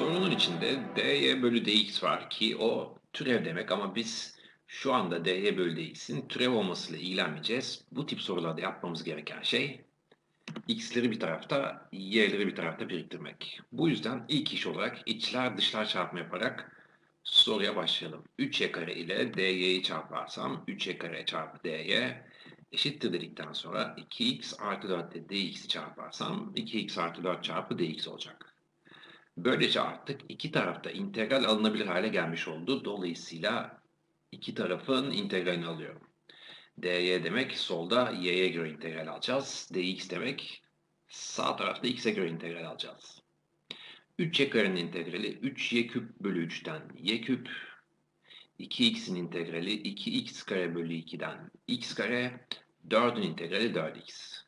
Sorunun içinde dy bölü dx var ki o türev demek ama biz şu anda dy bölü dx'in türev olmasıyla ilgilenmeyeceğiz. Bu tip sorularda yapmamız gereken şey x'leri bir tarafta, y'leri bir tarafta biriktirmek. Bu yüzden ilk iş olarak içler dışlar çarpma yaparak soruya başlayalım. 3y kare ile dy'yi çarparsam 3y kare çarpı dy eşittir dedikten sonra 2x artı 4 ile dx'i çarparsam 2x artı 4 çarpı dx olacak. Böylece artık iki tarafta integral alınabilir hale gelmiş oldu. Dolayısıyla iki tarafın integralini alıyorum. dy demek solda y'ye göre integral alacağız. dx demek sağ tarafta x'e göre integral alacağız. 3y karenin integrali 3y küp bölü 3'ten y küp. 2x'in integrali 2x kare bölü 2'den x kare. 4'ün integrali 4x.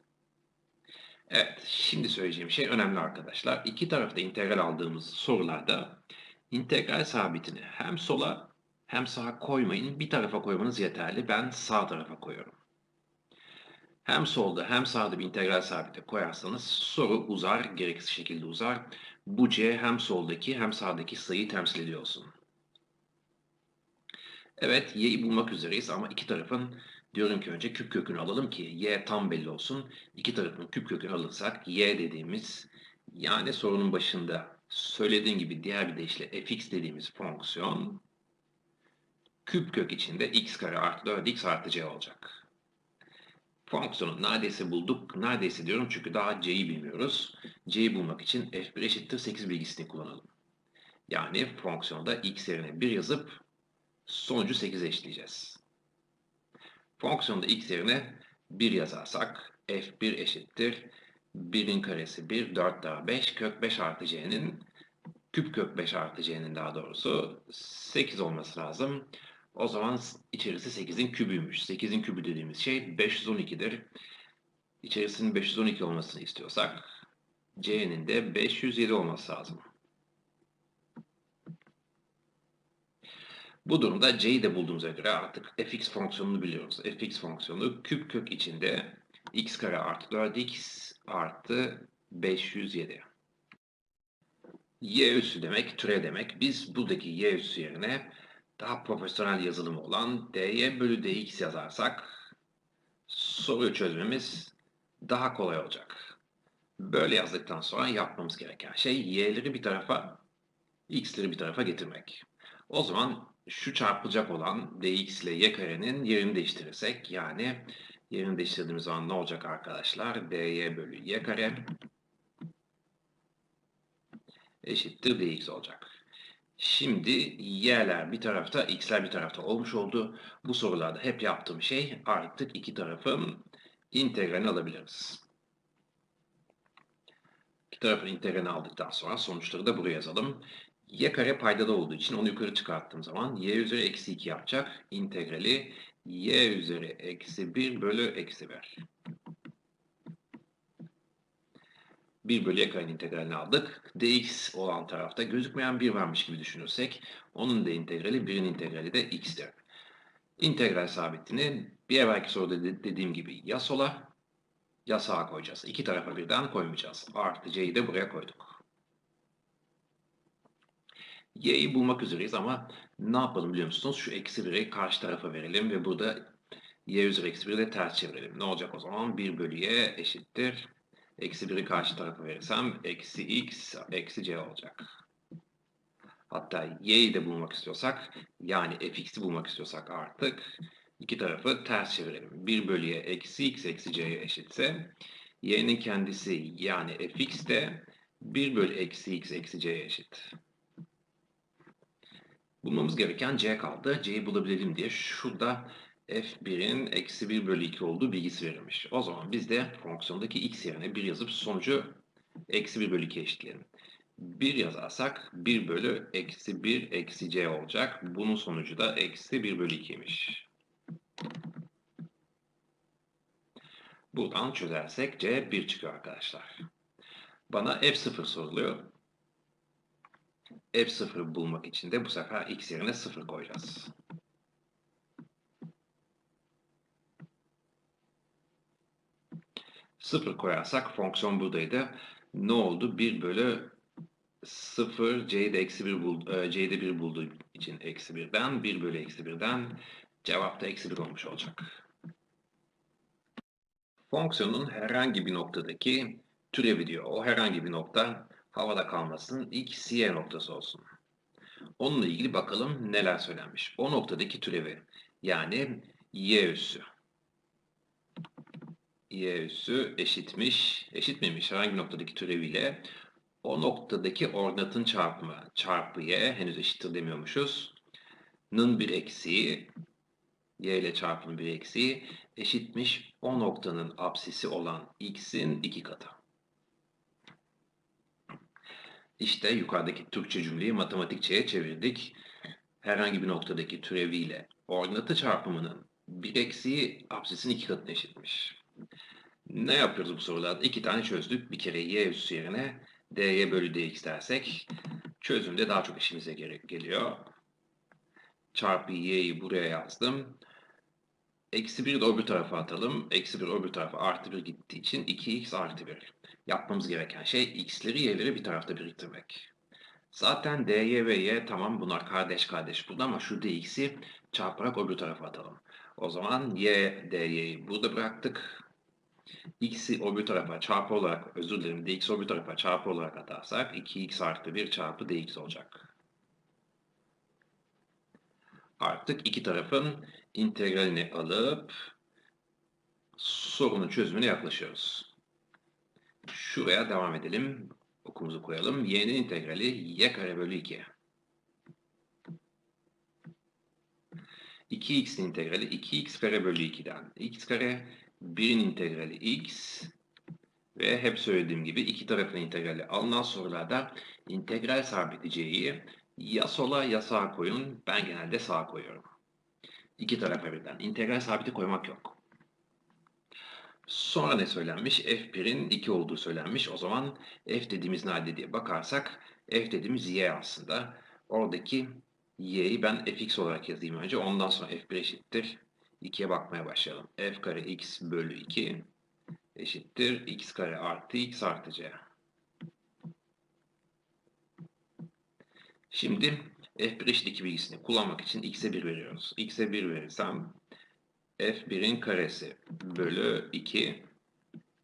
Evet, şimdi söyleyeceğim şey önemli arkadaşlar. İki tarafta integral aldığımız sorularda integral sabitini hem sola hem sağa koymayın. Bir tarafa koymanız yeterli. Ben sağ tarafa koyuyorum. Hem solda hem sağda bir integral sabiti koyarsanız soru uzar, gereksiz şekilde uzar. Bu C hem soldaki hem sağdaki sayıyı temsil ediyorsun. Evet, y'yi bulmak üzereyiz ama iki tarafın diyorum ki önce küp kökünü alalım ki y tam belli olsun. İki tarafın küp kökünü alırsak y dediğimiz yani sorunun başında söylediğim gibi diğer bir deyişle fx dediğimiz fonksiyon küp kök içinde x kare artı 4x artı c olacak. Fonksiyonu neredeyse bulduk. Neredeyse diyorum çünkü daha c'yi bilmiyoruz. c'yi bulmak için f1 eşittir 8 bilgisini kullanalım. Yani fonksiyonda x yerine 1 yazıp sonucu 8'e eşitleyeceğiz. Fonksiyonda x yerine 1 yazarsak f1 eşittir 1'in karesi 1, 4 daha 5, kök 5 artı c'nin küp kök 5 artı c'nin daha doğrusu 8 olması lazım. O zaman içerisi 8'in kübüymüş. 8'in kübü dediğimiz şey 512'dir. İçerisinin 512 olmasını istiyorsak c'nin de 507 olması lazım. Bu durumda c'yi de bulduğumuza göre artık fx fonksiyonunu biliyoruz. fx fonksiyonu küp kök içinde x kare artı 4x artı 507. y üssü demek, türev demek. Biz buradaki y üssü yerine daha profesyonel yazılımı olan dy bölü dx yazarsak soruyu çözmemiz daha kolay olacak. Böyle yazdıktan sonra yapmamız gereken şey y'leri bir tarafa, x'leri bir tarafa getirmek. O zaman şu çarpılacak olan dx ile y karenin yerini değiştirirsek yani yerini değiştirdiğimiz zaman ne olacak arkadaşlar? dy bölü y kare eşittir dx olacak. Şimdi y'ler bir tarafta, x'ler bir tarafta olmuş oldu. Bu sorularda hep yaptığım şey artık iki tarafın integralini alabiliriz. İki tarafın integralini aldıktan sonra sonuçları da buraya yazalım y kare paydada olduğu için onu yukarı çıkarttığım zaman y üzeri eksi 2 yapacak. İntegrali y üzeri eksi 1 bölü eksi 1. 1 bölü y karenin integralini aldık. dx olan tarafta gözükmeyen 1 varmış gibi düşünürsek onun da integrali 1'in integrali de x'tir. İntegral sabitini bir evvelki soruda dediğim gibi ya sola ya sağa koyacağız. İki tarafa birden koymayacağız. Artı c'yi de buraya koyduk y'yi bulmak üzereyiz ama ne yapalım biliyor musunuz? Şu eksi 1'i karşı tarafa verelim ve burada y üzeri eksi 1'i de ters çevirelim. Ne olacak o zaman? 1 bölü y eşittir. Eksi 1'i karşı tarafa verirsem eksi x eksi c olacak. Hatta y'yi de bulmak istiyorsak yani fx'i bulmak istiyorsak artık iki tarafı ters çevirelim. 1 bölü y eksi x eksi c'ye eşitse y'nin kendisi yani fx de 1 bölü eksi x eksi c'ye eşit. Bulmamız gereken C kaldı. C'yi bulabilelim diye şurada f1'in eksi 1 bölü 2 olduğu bilgisi verilmiş. O zaman biz de fonksiyondaki x yerine 1 yazıp sonucu eksi 1 bölü 2 eşitleyelim. 1 yazarsak 1 bölü eksi 1 eksi c olacak. Bunun sonucu da eksi 1 bölü 2'ymiş. Buradan çözersek c 1 çıkıyor arkadaşlar. Bana f0 soruluyor. F0'ı bulmak için de bu sefer x yerine 0 koyacağız. Sıfır koyarsak fonksiyon buradaydı. Ne oldu? 1 bölü 0 c'yi de eksi 1 buldu, e, c'yi de 1 bulduğu için eksi 1'den 1 bölü eksi 1'den cevap da eksi 1 olmuş olacak. Fonksiyonun herhangi bir noktadaki türevi diyor. O herhangi bir nokta havada kalmasın. X, Y noktası olsun. Onunla ilgili bakalım neler söylenmiş. O noktadaki türevi yani Y üssü. Y üssü eşitmiş, eşitmemiş herhangi noktadaki türeviyle o noktadaki ordinatın çarpımı çarpı y henüz eşittir demiyormuşuz. Nın bir eksiği y ile çarpımın bir eksiği eşitmiş o noktanın apsisi olan x'in iki katı. İşte yukarıdaki Türkçe cümleyi matematikçeye çevirdik. Herhangi bir noktadaki türeviyle ordinatı çarpımının bir eksiği apsisin iki katına eşitmiş. Ne yapıyoruz bu sorularda? İki tane çözdük. Bir kere y üssü yerine dy bölü dx dersek çözümde daha çok işimize geliyor. Çarpı y'yi buraya yazdım. Eksi 1 de öbür tarafa atalım. Eksi 1 öbür tarafa artı 1 gittiği için 2x artı 1. Yapmamız gereken şey x'leri y'leri bir tarafta biriktirmek. Zaten dy ve y tamam bunlar kardeş kardeş burada ama şu dx'i çarparak öbür tarafa atalım. O zaman y dy'yi burada bıraktık. x'i öbür tarafa çarpı olarak özür dilerim dx öbür tarafa çarpı olarak atarsak 2x artı 1 çarpı dx olacak. Artık iki tarafın integralini alıp sorunun çözümüne yaklaşıyoruz. Şuraya devam edelim. Okumuzu koyalım. Y'nin integrali y kare bölü 2. 2x'in integrali 2x kare bölü 2'den x kare 1'in integrali x ve hep söylediğim gibi iki tarafın integrali alınan sorularda integral sabitleyeceği ya sola ya sağa koyun. Ben genelde sağa koyuyorum. İki tarafa birden. İntegral sabiti koymak yok. Sonra ne söylenmiş? F1'in 2 olduğu söylenmiş. O zaman F dediğimiz nerede diye bakarsak F dediğimiz Y aslında. Oradaki Y'yi ben Fx olarak yazayım önce. Ondan sonra F1 eşittir. 2'ye bakmaya başlayalım. F kare x bölü 2 eşittir. x kare artı x artı c. Şimdi F1 eşit 2 bilgisini kullanmak için x'e 1 veriyoruz. x'e 1 verirsem f1'in karesi bölü 2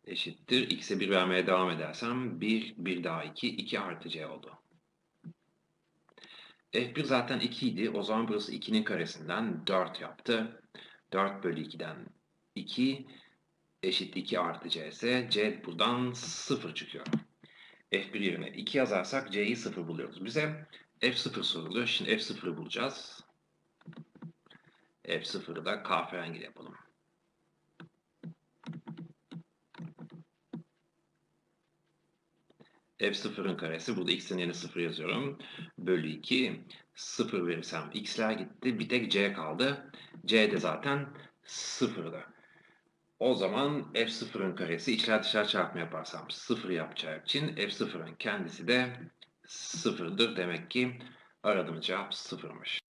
eşittir. x'e 1 vermeye devam edersem 1, 1 daha 2, 2 artı c oldu. f1 zaten 2 idi. O zaman burası 2'nin karesinden 4 yaptı. 4 bölü 2'den 2 eşit 2 artı c ise c buradan 0 çıkıyor. F1 yerine 2 yazarsak c'yi 0 buluyoruz. Bize f0 soruluyor. Şimdi f0'ı bulacağız. F0'ı da kahverengi yapalım. F0'ın karesi. Burada x'in yerine 0 yazıyorum. Bölü 2. 0 verirsem x'ler gitti. Bir tek c kaldı. c de zaten 0'dı. O zaman F0'ın karesi içler dışlar çarpımı yaparsam 0 yapacağı için F0'ın kendisi de 0'dır. Demek ki aradığımız cevap 0'mış.